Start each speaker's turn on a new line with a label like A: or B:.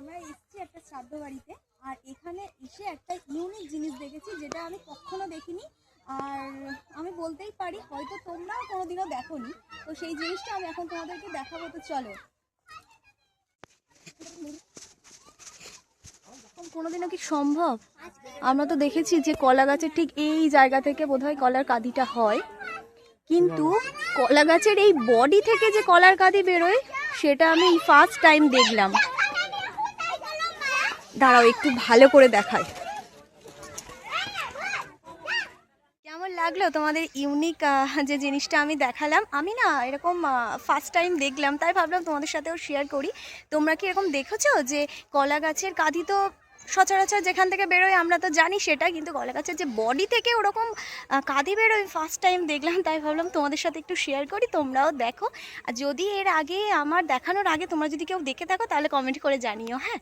A: আমরা এসেছি একটা শ্রাদ্ধ বাড়িতে, আর এখানে এসে একটা ইউনিক জিনিস দেখেছি যেটা আমি কখনো দেখিনি। আর আমি বলতেই পারি, হয়তো তোমরাও কোনোদিনও দেখোনি। তো সেই জিনিসটা আমি এখন তোমাদেরকে দেখাবো, তো চলো। কোনোদিনও কি সম্ভব? আমরা তো দেখেছি যে কলা গাছের ঠিক এই জায়গা থেকে বোধহয় কলার কাঁদিটা হয়। কিন্তু কলা গাছের এই বডি থেকে যে কলার কাঁদি বেরোয়, সেটা আমি ফার্স্ট টাইম দেখলাম। দাঁড়াও, একটু ভালো করে দেখাই। কেমন লাগল তোমাদের ইউনিক যে জিনিসটা আমি দেখালাম? আমি না এরকম ফার্স্ট টাইম দেখলাম, তাই ভাবলাম তোমাদের সাথেও শেয়ার করি। তোমরা কি এরকম দেখেছ যে কলা গাছের কাঁদি তো সচরাচর যেখান থেকে বেরোয় আমরা তো জানি সেটা, কিন্তু কলা গাছের যে বডি থেকে ওরকম কাঁদি বেরোয় ফার্স্ট টাইম দেখলাম, তাই ভাবলাম তোমাদের সাথে একটু শেয়ার করি, তোমরাও দেখো। আর যদি এর আগে আমার দেখানোর আগে তোমরা যদি কেউ দেখে থাকো, তাহলে কমেন্ট করে জানিও হ্যাঁ?